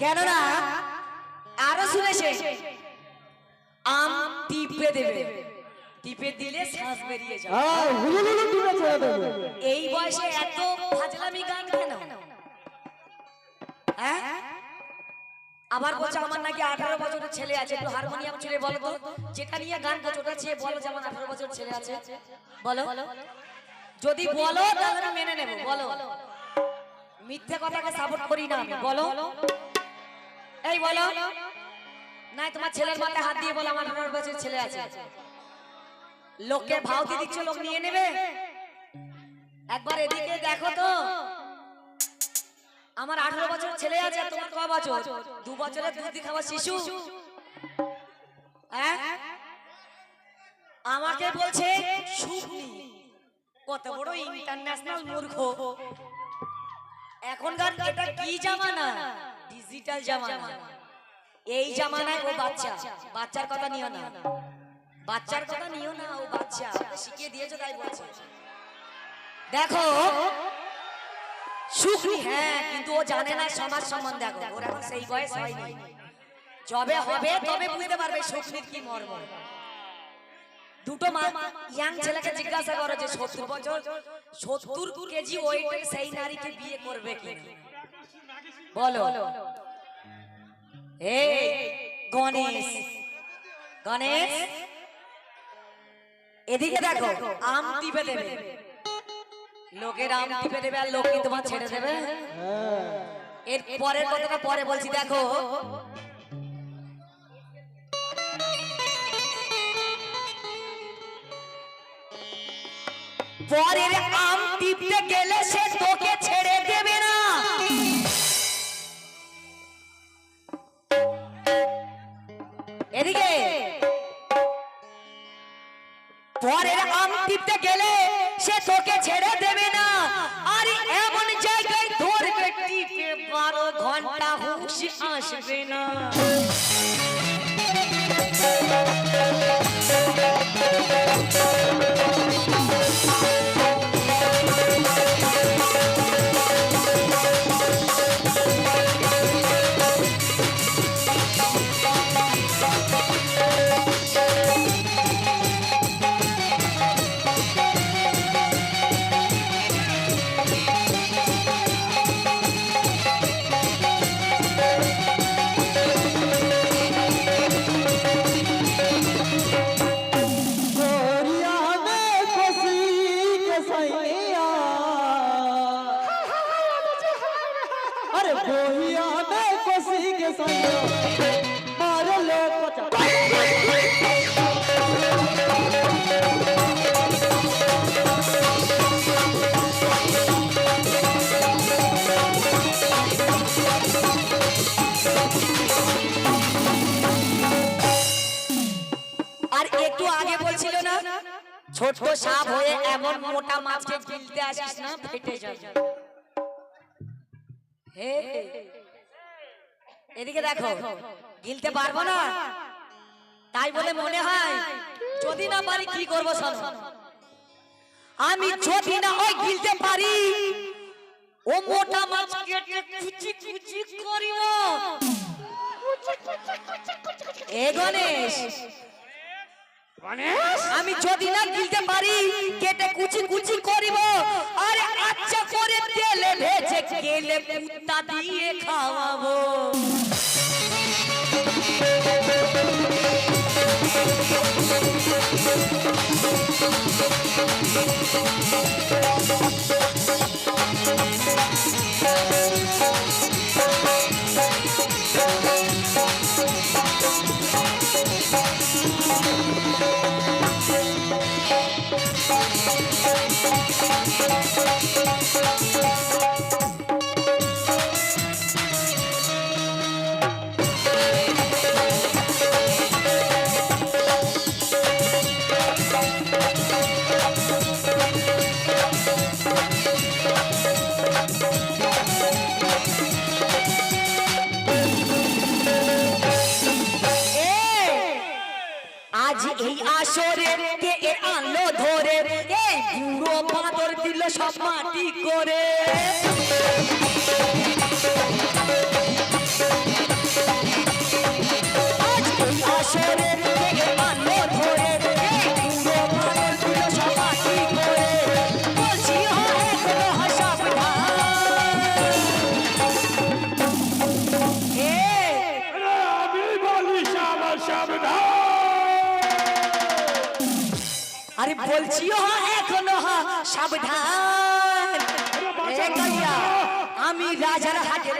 কেননা আরও শুনেছে আম টিপে দেবে। টিপে দিলে শ্বাস বেরিয়ে যাবে এই বয়সে এত ফাজলামি গান কেন? হ্যাঁ? আবার বলছে আমার নাকি আঠারো বছরের ছেলে আছে একটু হারমোনিয়াম ছেলে বলো তো। যেটা নিয়ে গান করছ ওটা ছেলে বলো যে আমার আঠারো বছর ছেলে আছে। বলো। যদি বলো তাহলে মেনে নেব। বলো। মিথ্যে কথাকে সাপোর্ট করি না আমি। বলো। এই বলো। নাই তোমার ছেলের মাথায় হাত দিয়ে বলো আমার আঠারো বছরের ছেলে আছে। লোককে ভাওতি দিচ্ছ লোক নিয়ে নেবে? একবার এদিকে দেখো তো। আমার আঠারো বছর ছেলে আছে তোমার ক বছর? দু বছরের দুধ খাওয়া শিশু। হ্যাঁ? আমাকে বলছে কত বড় ইন্টারন্যাশনাল মূর্খ। এখনকার এটা কি জামানা? ডিজিটাল জামানা। এই জামানায় ও বাচ্চা। বাচ্চার কথা নিও না। বাচ্চার কথা নিও না। ও বাচ্চা। শিখিয়ে দিয়েছ তাই বলছে। দেখো সুখী হ্যাঁ কিন্তু ও জানে না সমাজ সম্বন্ধে। এখন ওর এখন সেই বয়স হয়নি। যবে হবে তবে বুঝতে পারবে সুখনির কি মর্ম। দুটো মা ইয়াং ছেলেকে জিজ্ঞাসা করো যে সত্তর বছর সত্তর কেজি ওয়েটের সেই নারীকে বিয়ে করবে কি বলো। এই গণেশ। গণেশ এদিকে দেখো আম টিপে দেবে। লোকের আম টিপে দেবে আর লোক কি তোমার ছেড়ে দেবে? হ্যাঁ। এর পরের কথাটা পরে বলছি দেখো। পরের আম টিপতে গেলে সে তোকে ছেড়ে দেবে এদিকে। পরের আম টিপতে গেলে সে তোকে ছেড়ে দেবে না। আর এমন জায়গায় ধরবে টিপে বারো ঘণ্টা হুশ আসবে না। ছোট সাপ হয়ে এমন মোটা মাছকে গিলতে আসিস না, ফেটে যাবে। হে এদিকে দেখো গিলতে পারব না? তাই বলে মনে হয়, যদি না পারি কি করব শোনো? আমি যদি না ওই গিলতে পারি, ও মোটা মাছ কেটে কুচি কুচি করিব। এ গণেশ আমি যদি না গিলতে পারি, কেটে কুচি কুচি করিব। আরে আচ্ছা করে তেলে ভেজে গেলে কুত্তা দিয়ে খাওয়াবো। আজ এই আসরে কে এ আনলো ধরে এই বুড়ো পাথর দিল সব মাটি করে। আসরে কে এ আনলো ধরে বলছি হা এখনও সাবধান। আমি রাজার হাটের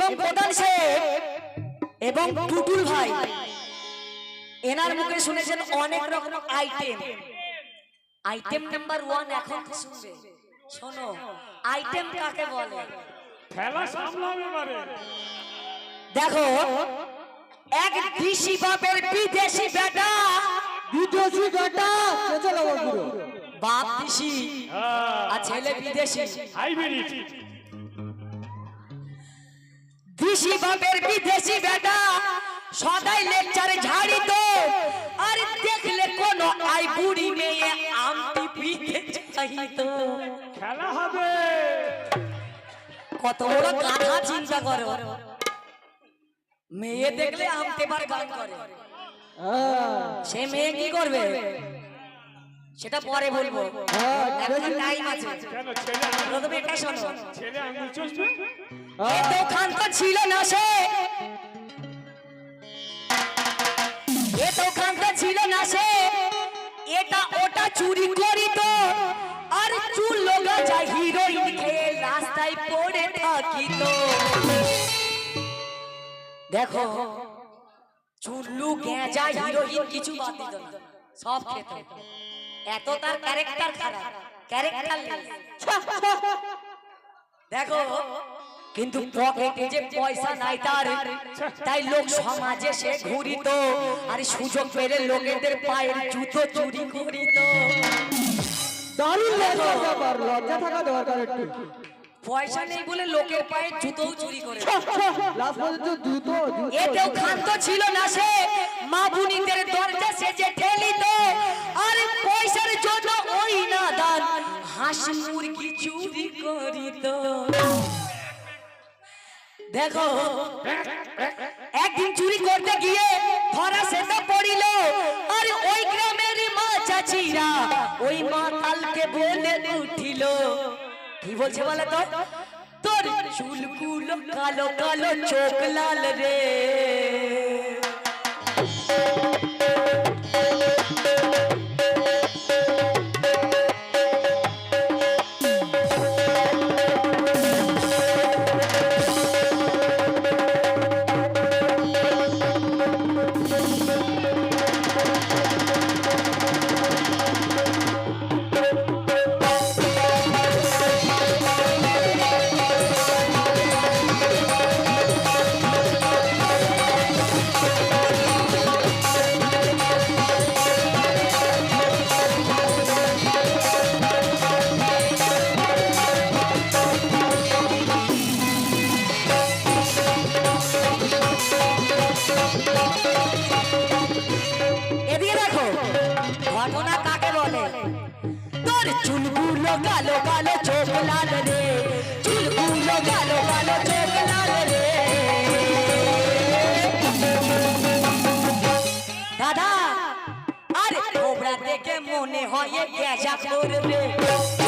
এবং প্রধান সাহেব এবং টুটুল ভাই। এনার মুখে শুনেছেন অনেক রকম আইটেম আইটেম নাম্বার ওয়ান এখন শুনবে। শোনো আইটেম কাকে বলে? খেলা সামলাবে এবারে দেখো এক দিশি বাপের বিদেশি বেটা। বিদেশি গাটা চেঁচে লাগো বাপ দিশি আর ছেলে বিদেশি। হাইব্রিড। দিশি বাপের বিদেশি বেটা। সদাই লেকচারে ঝাড়ি তো। আর দেখলে কোন আই বুড়ি মেয়ে আমটি পিতে চাইতো খেলা হবে। কত বড় গাধা চিন্তা করো। মেয়ে দেখলে আমতে পারে গান করে। হ্যাঁ। সে মেয়ে কি করবে? সেটা পরে বলব। হ্যাঁ, এখন টাইম আছে। প্রথমে এটা শোনো। ছেলে আঙুল চষবে? দোকান তো ছিল না সে। এ দোকান তো ছিল না সে। এটা ওটা চুরি করিত আর চুল লগা যা হিরোইন খেয়ে রাস্তায় পড়ে থাকিত দেখো চুল্লু গেঁজা হিরোইন, কিছু বাদ দিত না। সব খেত এত তার ক্যারেক্টার খারাপ। ক্যারেক্টার দেখো কিন্তু পকেটে যে পয়সা নাই তার তাই লোক সমাজে সে ঘুরিত। আর সুযোগ পেলে লোকেদের পায়ের জুতো চুরি করিত। দারুণ ব্যাপার লজ্জা থাকা দরকার একটু। পয়সা নেই বলে লোকের পায়ের জুতোও চুরি করে দুটো এতেও ক্ষান্ত ছিল না সে। মা বুনিদের দরজা সে যে ঠেলিত। আর পয়সার জন্য ওই না দান হাঁস মুরগি চুরি করিত। দেখো, একদিন চুরি করতে গিয়ে ধরা সেটা পড়িল। আর ওই গ্রামের মা চাচিরা ওই মা কালকে বলে উঠিল। কি বলছে বলে তো? তোর চুলগুলো কালো কালো, চোখ লাল রে। চুলগুলো কালো কালো চোখ লাল রে চুলগুলো কালো কালো চোখ লাল রে দাদা আরে খোবরা দেখে মনে হয় এ গেজা করবে চুলগুলো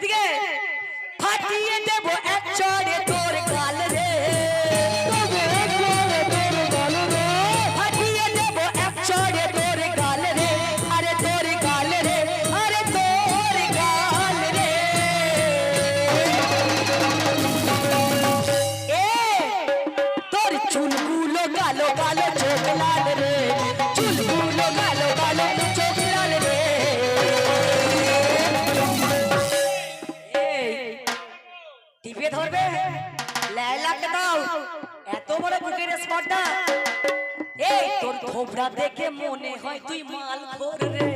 এদিকে। ফাটিয়ে দেব টিপে ধরবে? লাইলাকে দাও? এত বড় বুকের স্পটটা এই, তোর ধোবরা দেখে মনে হয় তুই মাল খোর রে।